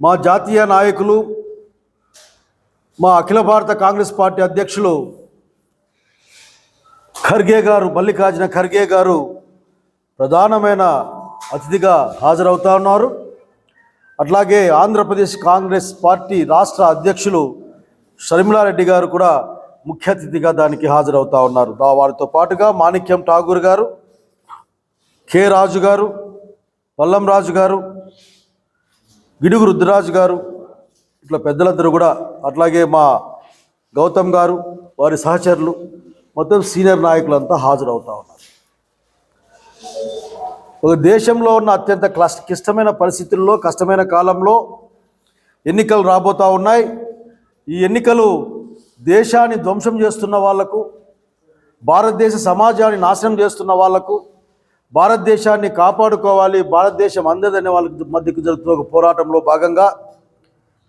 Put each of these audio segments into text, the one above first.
మా జాతీయ నాయకులు మా అఖిల భారత కాంగ్రెస్ పార్టీ అధ్యక్షులు ఖర్గే గారు మల్లికార్జున ఖర్గే గారు ప్రధానమైన అతిథిగా హాజరవుతా ఉన్నారు. అట్లాగే ఆంధ్రప్రదేశ్ కాంగ్రెస్ పార్టీ రాష్ట్ర అధ్యక్షులు షర్మిలారెడ్డి గారు కూడా ముఖ్య అతిథిగా దానికి హాజరవుతా ఉన్నారు. దా- వారితో పాటుగా మాణిక్యం ఠాగూర్ గారు కె రాజు గారు పల్లం రాజు గారు గిడుగు రుద్రరాజు గారు ఇట్లా పెద్దలందరూ కూడా అట్లాగే మా గౌతమ్ గారు వారి సహచరులు మొత్తం సీనియర్ నాయకులంతా హాజరవుతా ఉన్నారు. ఒక దేశంలో ఉన్న అత్యంత క్లస్ క్లిష్టమైన పరిస్థితుల్లో కష్టమైన కాలంలో ఎన్నికలు రాబోతూ ఉన్నాయి. ఈ ఎన్నికలు దేశాన్ని ధ్వంసం చేస్తున్న వాళ్ళకు భారతదేశ సమాజాన్ని నాశనం చేస్తున్న వాళ్ళకు భారతదేశాన్ని కాపాడుకోవాలి భారతదేశం అందదనే వాళ్ళ మధ్యకు జరుగుతున్న ఒక పోరాటంలో భాగంగా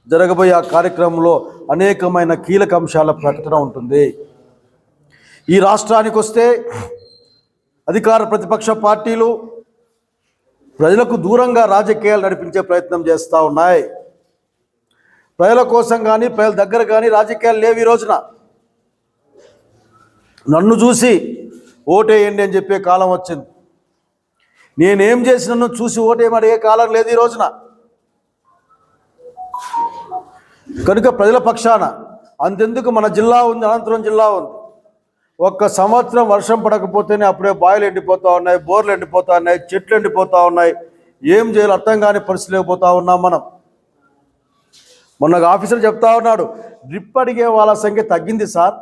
జరగబోయే ఆ కార్యక్రమంలో అనేకమైన కీలక అంశాల ప్రకటన ఉంటుంది. ఈ రాష్ట్రానికి వస్తే అధికార ప్రతిపక్ష పార్టీలు ప్రజలకు దూరంగా రాజకీయాలు నడిపించే ప్రయత్నం చేస్తూ ఉన్నాయి. ప్రజల కోసం కానీ ప్రజల దగ్గర కానీ రాజకీయాలు లేవు ఈ రోజున. నన్ను చూసి ఓటేయండి అని చెప్పే కాలం వచ్చింది. నేనేం చేసినను చూసి ఓటేయమని ఏ కాలం లేదు ఈ రోజున. కనుక ప్రజల పక్షాన అంతెందుకు మన జిల్లా ఉంది అనంతపురం జిల్లా ఉంది. ఒక్క సంవత్సరం వర్షం పడకపోతేనే అప్పుడే బాయిలు ఎండిపోతూ ఉన్నాయి బోర్లు ఎండిపోతూ ఉన్నాయి చెట్లు ఎండిపోతూ ఉన్నాయి. ఏం చేయాలో అర్థం కాని పరిస్థితి లేకపోతూ ఉన్నాం మనం. మొన్న ఆఫీసర్ చెప్తా ఉన్నాడు డ్రిప్ అడిగే వాళ్ళ సంఖ్య తగ్గింది సార్.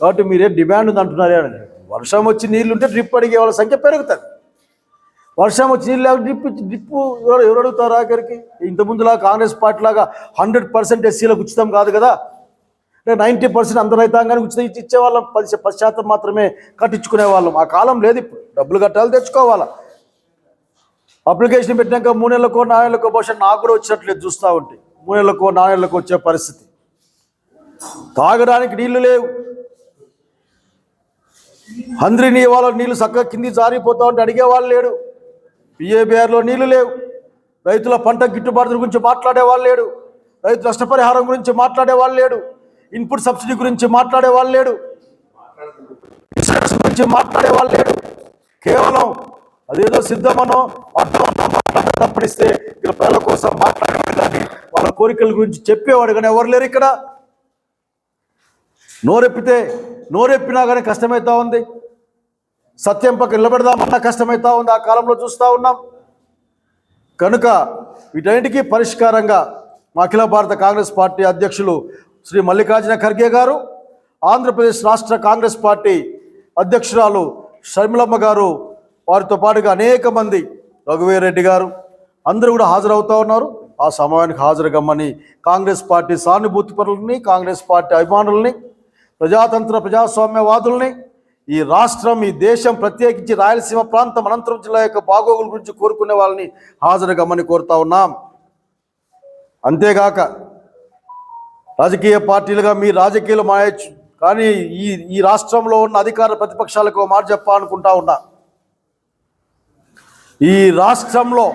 కాబట్టి మీరే డిమాండ్ ఉంది అంటున్నారే అని వర్షం వచ్చి నీళ్ళు ఉంటే డ్రిప్ అడిగే వాళ్ళ సంఖ్య పెరుగుతుంది. వర్షం వచ్చి నీళ్ళు లేక డ్రిప్ ఇచ్చి- ఎవరు ఎవరు అడుగుతారు ఆఖరికి? ఇంతకుముందులా కాంగ్రెస్ పార్టీ లాగా హండ్రెడ్ పర్సెంట్ ఎస్సీలకు ఉచితం కాదు కదా? అంటే నైంటీ పర్సెంట్ అందరూ రైతాంగానికి ఉచితం ఇచ్చి ఇచ్చేవాళ్ళం పది పది శాతం మాత్రమే కట్టించుకునే వాళ్ళం ఆ కాలం లేదు ఇప్పుడు. డబ్బులు కట్టాలి తెచ్చుకోవాలా? అప్లికేషన్ పెట్టినాక మూడు నెలలకో నాలుగు బహుశా నాకు కూడా వచ్చినట్లేదు చూస్తూ ఉంటే. మూడు నెలలకో నాలుగు వచ్చే పరిస్థితి. తాగడానికి నీళ్ళు లేవు. అందరి నీ వాళ్ళ నీళ్ళు చక్కగా కింది జారిపోతా ఉంటే అడిగే వాళ్ళు లేడు. పిఏబిఆర్లో నీళ్ళు లేవు. రైతుల పంట గిట్టుబాటు గురించి మాట్లాడే వాళ్ళు లేడు. రైతు నష్టపరిహారం గురించి మాట్లాడే వాళ్ళు లేడు. ఇన్పుట్ సబ్సిడీ గురించి మాట్లాడే వాళ్ళు లేడు. ఇన్సూరెన్స్ గురించి మాట్లాడే వాళ్ళు లేడు. కేవలం అదేదో సిద్ధమనో అర్థమనో మాట్లాడే తప్పనిస్తే ఇక్కడ ప్రజల కోసం మాట్లాడేవాడు వాళ్ళ కోరికల గురించి చెప్పేవాడు కానీ ఎవరు లేరు ఇక్కడ. నోరెప్పితే నోరెప్పినా కానీ కష్టమవుతా ఉంది. సత్యం పక్క నిలబెడదామన్నా కష్టమవుతా ఉంది. ఆ కాలంలో చూస్తూ ఉన్నాం. కనుక వీటన్నిటికీ పరిష్కారంగా మా అఖిల భారత కాంగ్రెస్ పార్టీ అధ్యక్షులు శ్రీ మల్లికార్జున ఖర్గే గారు ఆంధ్రప్రదేశ్ రాష్ట్ర కాంగ్రెస్ పార్టీ అధ్యక్షురాలు షర్మిలమ్మ గారు వారితో పాటుగా అనేక మంది రఘువీరెడ్డి గారు అందరూ కూడా హాజరవుతా ఉన్నారు. ఆ సమయానికి హాజరుగమ్మని కాంగ్రెస్ పార్టీ సానుభూతి పరులని కాంగ్రెస్ పార్టీ అభిమానుల్ని ప్రజాతంత్ర ప్రజాస్వామ్యవాదుల్ని ఈ రాష్ట్రం ఈ దేశం ప్రత్యేకించి రాయలసీమ ప్రాంతం అనంతరం జిల్లా యొక్క బాగోగుల గురించి కోరుకునే వాళ్ళని హాజరుగమ్మని కోరుతా ఉన్నాం. అంతేగాక రాజకీయ పార్టీలుగా మీ రాజకీయాలు మాయచ్చు కానీ ఈ ఈ రాష్ట్రంలో ఉన్న అధికార ప్రతిపక్షాలకు మాట చెప్పాలనుకుంటా ఉన్నా. ఈ రాష్ట్రంలో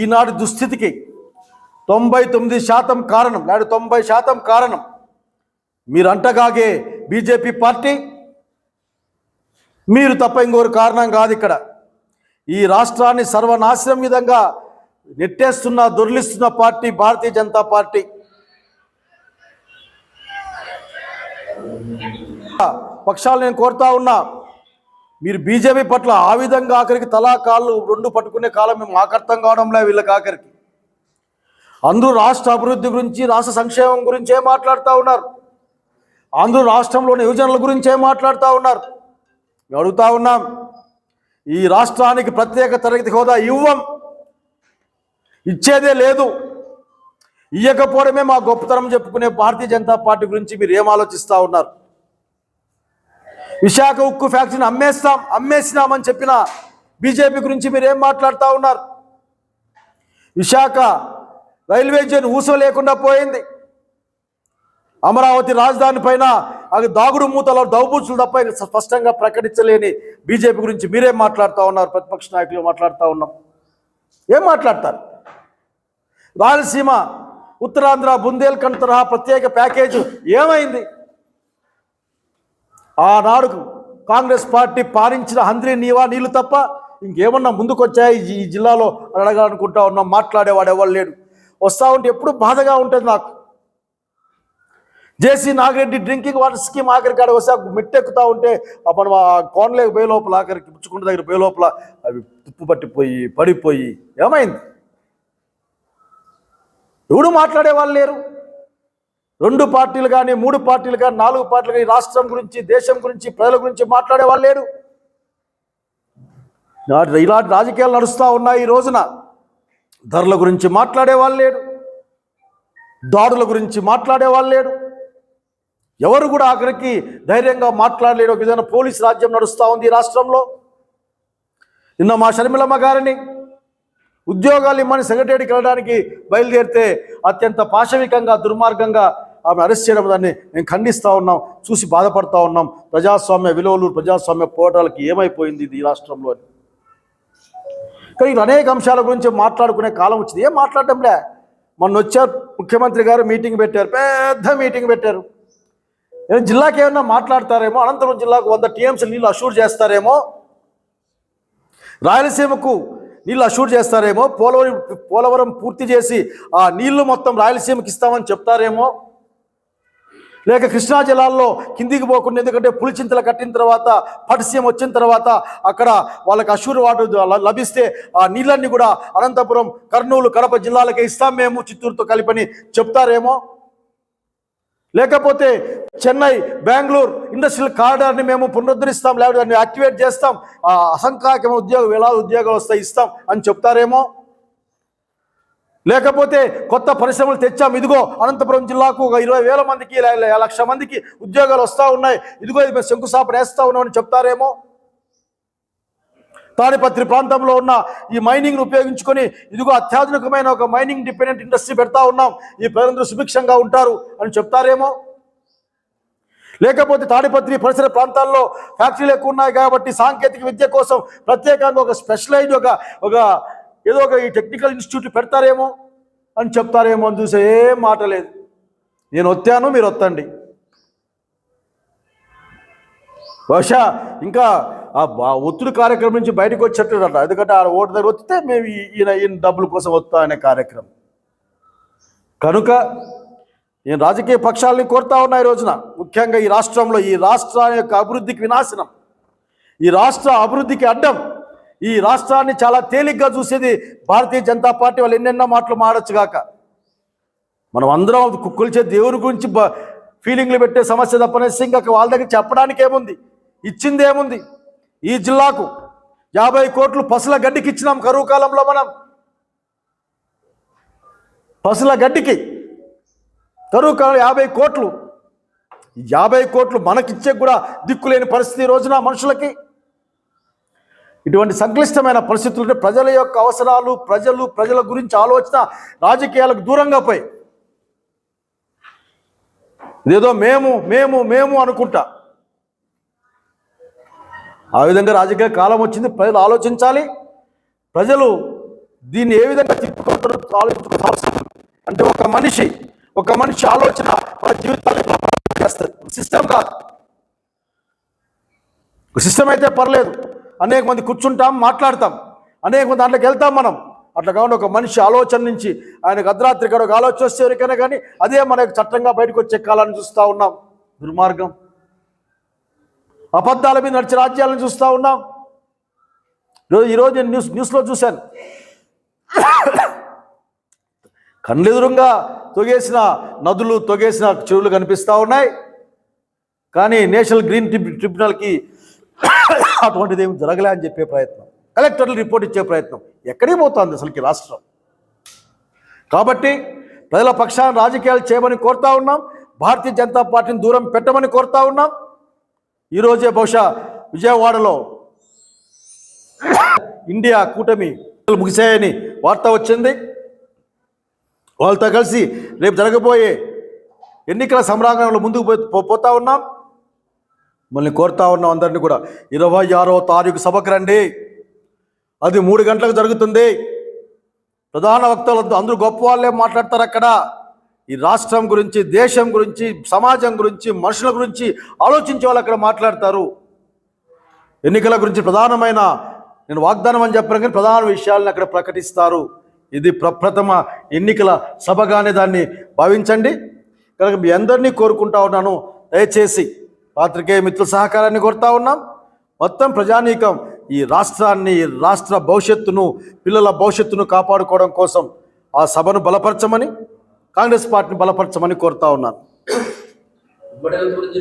ఈనాటి దుస్థితికి తొంభై తొమ్మిది శాతం కారణం నాడు తొంభై శాతం కారణం మీరు అంటగాగే బీజేపీ పార్టీ మీరు తప్ప ఇంకొకరు కారణం కాదు ఇక్కడ. ఈ రాష్ట్రాన్ని సర్వనాశనం విధంగా నెట్టేస్తున్న దొర్లిస్తున్న పార్టీ భారతీయ జనతా పార్టీ. పక్షాలు నేను కోరుతా ఉన్నా మీరు బీజేపీ పట్ల ఆ విధంగా ఆఖరికి తలా కాళ్ళు రెండు పట్టుకునే కాలం మేము ఆకర్థం కావడంలే వీళ్ళకి ఆఖరికి. అందరూ రాష్ట్ర అభివృద్ధి గురించి రాష్ట్ర సంక్షేమం గురించే మాట్లాడుతూ ఉన్నారు. అందరూ రాష్ట్రంలోని యువజనుల గురించే మాట్లాడుతూ ఉన్నారు. మేము అడుగుతా ఉన్నాం ఈ రాష్ట్రానికి ప్రత్యేక తరగతి హోదా ఇవ్వం. ఇచ్చేదే లేదు. ఇయ్యకపోవడమే మా గొప్పతనం చెప్పుకునే భారతీయ జనతా పార్టీ గురించి మీరు ఏం ఆలోచిస్తూ ఉన్నారు? విశాఖ ఉక్కు ఫ్యాక్టరీని అమ్మేస్తాం అమ్మేసినామని చెప్పిన బీజేపీ గురించి మీరు ఏం మాట్లాడుతూ ఉన్నారు? విశాఖ రైల్వే జోన్ ఊసో లేకుండా పోయింది. అమరావతి రాజధాని పైన అది దాగుడు మూతల దౌబూచులు తప్ప స్పష్టంగా ప్రకటించలేని బీజేపీ గురించి మీరేం మాట్లాడుతూ ఉన్నారు ప్రతిపక్ష నాయకులు మాట్లాడుతూ ఉన్నాం. ఏం మాట్లాడతారు? రాయలసీమ ఉత్తరాంధ్ర బుందేల్ఖండ్ తరహా ప్రత్యేక ప్యాకేజ్ ఏమైంది? ఆనాడు కాంగ్రెస్ పార్టీ పాలించిన హంద్రి నీవా నీళ్ళు తప్ప ఇంకేమన్నా ముందుకొచ్చాయి ఈ జిల్లాలో అడగాలనుకుంటా ఉన్నాం మాట్లాడేవాడు ఎవరు లేడు. వస్తా ఉంటే ఎప్పుడు బాధగా ఉంటుంది నాకు. JC Nagireddy drinking water scheme ఆఖరికి కాడ వస్తే మెట్టెక్కుతా ఉంటే ఆ మనం ఆ కోనలేక పోయే లోపల ఆఖరికి పుచ్చుకుంట దగ్గర పోయే లోపల అవి తుప్పు పట్టిపోయి పడిపోయి ఏమైంది? ఎవడు మాట్లాడే వాళ్ళు లేరు? రెండు పార్టీలు కానీ మూడు పార్టీలు కానీ నాలుగు పార్టీలు కానీ రాష్ట్రం గురించి దేశం గురించి ప్రజల గురించి మాట్లాడే వాళ్ళు లేరు? ఇలాంటి రాజకీయాలు నడుస్తూ ఉన్నాయి ఈ రోజున. ధరల గురించి మాట్లాడే వాళ్ళు లేడు దాడుల గురించి మాట్లాడే వాళ్ళు లేడు ఎవరు కూడా ఆఖరికి ధైర్యంగా మాట్లాడలేడు ఒక విధంగా పోలీస్ రాజ్యం నడుస్తూ ఉంది ఈ రాష్ట్రంలో. నిన్న మా షర్మిలమ్మ గారిని ఉద్యోగాలు ఇమ్మని సెక్రటరీకి వెళ్ళడానికి బయలుదేరితే అత్యంత పాశవికంగా దుర్మార్గంగా ఆమె అరెస్ట్ చేయడం దాన్ని మేము ఖండిస్తూ ఉన్నాం చూసి బాధపడతా ఉన్నాం. ప్రజాస్వామ్య విలువలు ప్రజాస్వామ్య పోరాటాలకి ఏమైపోయింది ఇది ఈ రాష్ట్రంలో అని. కానీ అనేక అంశాల గురించి మాట్లాడుకునే కాలం వచ్చింది. ఏం మాట్లాడటంలే? మొన్న వచ్చారు ముఖ్యమంత్రి గారు మీటింగ్ పెట్టారు పెద్ద మీటింగ్ పెట్టారు. జిల్లాకి ఏమన్నా మాట్లాడతారేమో అనంతపురం జిల్లాకు వంద టీఎంసీ నీళ్ళు అష్యూర్ చేస్తారేమో రాయలసీమకు నీళ్ళు అష్యూర్ చేస్తారేమో పోలవరం పోలవరం పూర్తి చేసి ఆ నీళ్ళు మొత్తం రాయలసీమకి ఇస్తామని చెప్తారేమో. లేక కృష్ణా జిల్లాల్లో కిందికి పోకుండా ఎందుకంటే పులిచింతలు కట్టిన తర్వాత పటిసీమ వచ్చిన తర్వాత అక్కడ వాళ్ళకి అషూర్ వాటర్ లభిస్తే ఆ నీళ్ళన్నీ కూడా అనంతపురం కర్నూలు కడప జిల్లాలకే ఇస్తాం మేము చిత్తూరుతో కలిపని చెప్తారేమో. లేకపోతే చెన్నై బెంగళూరు ఇండస్ట్రియల్ కారిడార్ని మేము పునరుద్ధరిస్తాం లేకపోతే దాన్ని యాక్టివేట్ చేస్తాం ఆ అసంఖ్యాకమైన ఉద్యోగం వేలాది ఉద్యోగాలు వస్తాయి ఇస్తాం అని చెప్తారేమో? లేకపోతే కొత్త పరిశ్రమలు తెచ్చాం ఇదిగో అనంతపురం జిల్లాకు ఒక ఇరవై వేల మందికి లక్ష మందికి ఉద్యోగాలు వస్తూ ఉన్నాయి ఇదిగో ఇది మేము శంకుస్థాపన వేస్తూ ఉన్నామని చెప్తారేమో? తాడిపత్రి ప్రాంతంలో ఉన్న ఈ మైనింగ్ను ఉపయోగించుకొని ఇదిగో అత్యాధునికమైన ఒక మైనింగ్ డిపెండెంట్ ఇండస్ట్రీ పెడతా ఉన్నాం. ఈ ప్రజలందరూ సుభిక్షంగా ఉంటారు అని చెప్తారేమో? లేకపోతే తాడిపత్రి పరిసర ప్రాంతాల్లో ఫ్యాక్టరీలు ఎక్కువ ఉన్నాయి కాబట్టి సాంకేతిక విద్య కోసం ప్రత్యేకంగా ఒక స్పెషలైజ్ ఒక ఒక ఏదో ఒక ఈ టెక్నికల్ ఇన్స్టిట్యూట్ పెడతారేమో అని చెప్తారేమో అని చూసే ఏం మాట లేదు. నేను వచ్చాను మీరు వత్తండి బహుశా ఇంకా ఆ బా- ఒత్తిడి కార్యక్రమం నుంచి బయటకు వచ్చేట్టుట ఎందుకంటే ఆ ఓటు దగ్గర వస్తే మేము ఈయన ఈయన డబ్బుల కోసం వస్తా అనే కార్యక్రమం. కనుక నేను రాజకీయ పక్షాలని కోరుతా ఉన్నా ఈ రోజున. ముఖ్యంగా ఈ రాష్ట్రంలో ఈ రాష్ట్రాల యొక్క అభివృద్ధికి వినాశనం. ఈ రాష్ట్ర అభివృద్ధికి అడ్డం ఈ రాష్ట్రాన్ని చాలా తేలిగ్గా చూసేది భారతీయ జనతా పార్టీ వాళ్ళు ఎన్నెన్నో మాటలు మాడొచ్చు గాక. మనం అందరం కుక్కుల్చే దేవుని గురించి బ- ఫీలింగ్లు పెట్టే సమస్య తప్పనేసి ఇంకా వాళ్ళ దగ్గర చెప్పడానికి ఏముంది? ఇచ్చింది ఏముంది ఈ జిల్లాకు యాభై కోట్లు పసుల గడ్డికి ఇచ్చినాం కరువు కాలంలో మనం. పసుల గడ్డికి కరువు కాలం యాభై కోట్లు. యాభై కోట్లు మనకిచ్చే కూడా దిక్కులేని పరిస్థితి రోజున మనుషులకి. ఇటువంటి సంక్లిష్టమైన పరిస్థితులు ప్రజల యొక్క అవసరాలు ప్రజలు ప్రజల గురించి ఆలోచన రాజకీయాలకు దూరంగా పోయి. ఇదేదో మేము మేము మేము అనుకుంటా. ఆ విధంగా రాజకీయ కాలం వచ్చింది. ప్రజలు ఆలోచించాలి. ప్రజలు దీన్ని ఏ విధంగా తిప్పుకుంటారో ఆలోచించుకోవాల్సింది అంటే ఒక మనిషి ఒక మనిషి ఆలోచన మన జీవితాన్ని చేస్తుంది సిస్టమ్ కాదు. సిస్టమ్ అయితే పర్లేదు. అనేక మంది కూర్చుంటాం మాట్లాడతాం. అనేక మంది దాంట్లోకి వెళ్తాం మనం. అట్లా కాకుండా ఒక మనిషి ఆలోచన నుంచి ఆయనకు అర్ధరాత్రి కాడ ఒక ఆలోచన వస్తే ఎవరికైనా కానీ అదే మనకు చట్టంగా బయటకు వచ్చే కాలాన్ని చూస్తూ ఉన్నాం. దుర్మార్గం. అబద్ధాల మీద నడిచే రాజ్యాలను చూస్తూ ఉన్నాం. ఈరోజు ఈరోజు నేను న్యూస్ న్యూస్లో చూశాను. కళ్ళెదురుగా తొగేసిన నదులు తొగేసిన చెరువులు కనిపిస్తూ ఉన్నాయి. కానీ నేషనల్ గ్రీన్ ట్రిబ్- ట్రిబ్యునల్కి అటువంటిది ఏమి జరగలే అని చెప్పే ప్రయత్నం. కలెక్టర్లు రిపోర్ట్ ఇచ్చే ప్రయత్నం. ఎక్కడికి పోతుంది అసలుకి రాష్ట్రం? కాబట్టి ప్రజల పక్షాన రాజకీయాలు చేయమని కోరుతా ఉన్నాం. భారతీయ జనతా పార్టీని దూరం పెట్టమని కోరుతా ఉన్నాం. ఈరోజే బహుశా విజయవాడలో ఇండియా కూటమి ముగిశాయని వార్త వచ్చింది. వాళ్ళతో కలిసి రేపు జరగబోయే ఎన్నికల సంరాంగంలో ముందుకు పో- పోతా ఉన్నాం. మళ్ళీ కోరుతా ఉన్నాం అందరినీ కూడా. ఇరవై ఆరో తారీఖు సభకు రండి. అది మూడు గంటలకు జరుగుతుంది. ప్రధాన వక్తలు అందరూ గొప్ప వాళ్ళే మాట్లాడతారు అక్కడ. ఈ రాష్ట్రం గురించి దేశం గురించి సమాజం గురించి మనుషుల గురించి ఆలోచించే వాళ్ళు అక్కడ మాట్లాడతారు. ఎన్నికల గురించి ప్రధానమైన నేను వాగ్దానం అని చెప్పిన కానీ ప్రధాన విషయాలను అక్కడ ప్రకటిస్తారు. ఇది ప్రప్రథమ ఎన్నికల సభగానే దాన్ని భావించండి. కనుక మీ అందరినీ కోరుకుంటా ఉన్నాను. దయచేసి పాత్రికేయ మిత్రుల సహకారాన్ని కోరుతా ఉన్నాం. మొత్తం ప్రజానీకం ఈ రాష్ట్రాన్ని రాష్ట్ర భవిష్యత్తును పిల్లల భవిష్యత్తును కాపాడుకోవడం కోసం ఆ సభను బలపరచమని కాంగ్రెస్ పార్టీని బలపరచమని కోరుతా ఉన్నాను.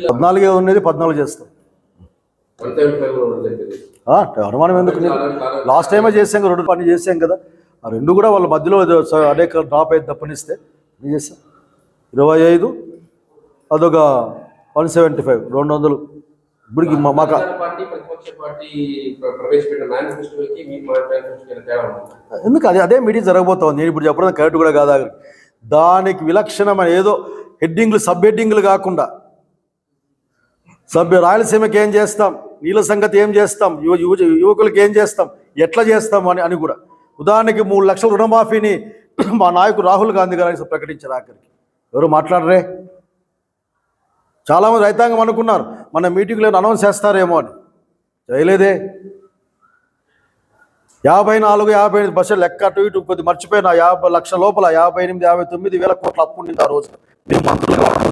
పద్నాలుగే ఉన్నది పద్నాలుగు చేస్తాం. అనుమానం ఎందుకు? లాస్ట్ టైమే చేసాం కదా, రెండు పని చేసాం కదా. ఆ రెండు కూడా వాళ్ళ మధ్యలో అనేక డ్రాప్ అయితే తప్పనిస్తే ఏం చేసాం ఇరవై ఐదు అదొక వన్ సెవెంటీ ఫైవ్ రెండు వందలు. ఇప్పుడు మాకు ఉంది ఎందుకు? అదే అదే మీటింగ్ జరగబోతోంది. నేను ఇప్పుడు చెప్పడం కరెక్ట్ కూడా కాదా? దానికి విలక్షణమైన ఏదో హెడ్డింగ్లు సబ్ హెడ్డింగ్లు కాకుండా. సభ్య రాయలసీమకి ఏం చేస్తాం? నీళ్ళ సంగతి ఏం చేస్తాం? యువ యువ యువకులకి ఏం చేస్తాం? ఎట్లా చేస్తాం అని అని కూడా. ఉదాహరణకి మూడు లక్షల రుణమాఫీని మా నాయకుడు రాహుల్ గాంధీ గారు ప్రకటించారు ఆఖరికి. ఎవరు మాట్లాడరే? చాలామంది రైతాంగం అనుకున్నారు మన మీటింగ్లో అనౌన్స్ చేస్తారేమో అని. చేయలేదే. యాభై నాలుగు యాభై ఎనిమిది బస్సులు లెక్క అటు ఇటు కొద్ది మర్చిపోయిన యాభై లక్షల లోపల యాభై ఎనిమిది యాభై తొమ్మిది వేల కోట్ల అప్పు ఉండింది ఆ రోజు. మీరు మంత్రులుగా ఉన్న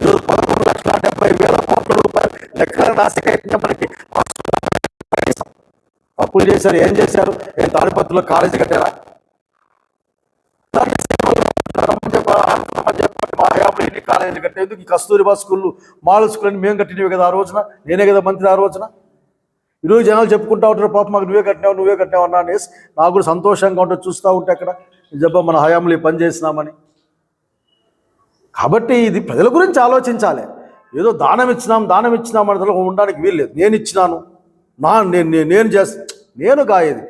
ఈరోజు పదకొండు లక్షల డెబ్బై వేల కోట్ల రూపాయలు లెక్కల నాశకైతే మనకి అప్పులు చేశారు. ఏం చేశారు? ఏం తాడిపత్రిలో కాలేజీ కట్టారా? ఎన్ని కాలేజీలు కట్టే ఎందుకు ఈ కస్తూరిబా స్కూళ్ళు మాల్ స్కూల్ అని మేము కట్టినవి కదా ఆ రోజున? నేనే కదా మంత్రి ఆ రోజున? ఈరోజు జనాలు చెప్పుకుంటా ఉంటారు పాప మాకు నువ్వే కట్టినావు నువ్వే కట్టినావు అన్నా అనేసి. నాకు కూడా సంతోషంగా ఉంటుంది చూస్తూ ఉంటే అక్కడ నిజబ్బా మన హయాంలో ఈ పని చేసినామని. కాబట్టి ఇది ప్రజల గురించి ఆలోచించాలి. ఏదో దానం ఇచ్చినాం దానం ఇచ్చినాం అని ఉండడానికి వీల్లేదు నేను ఇచ్చినాను నా నేను నేను- నేను చేస్తా నేను కాయేది.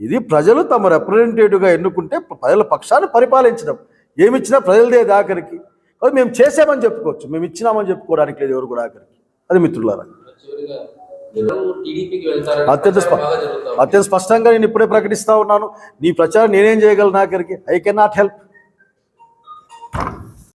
ఇది ప్రజలు తమ రిప్రజెంటేటివ్గా ఎన్నుకుంటే ప్రజల పక్షాన్ని పరిపాలించడం. ఏమి ఇచ్చినా ప్రజలదే దాఖరికి అది మేము చేసామని చెప్పుకోవచ్చు. మేము ఇచ్చినామని చెప్పుకోవడానికి లేదు ఎవరు కూడా ఆఖరికి. అది మిత్రులారా. అత్యంత అత్యంత స్పష్టంగా నేను ఇప్పుడే ప్రకటిస్తా ఉన్నాను. నీ ప్రచారం నేనేం చేయగలను ఆఖరికి ఐ కెన్ నాట్ హెల్ప్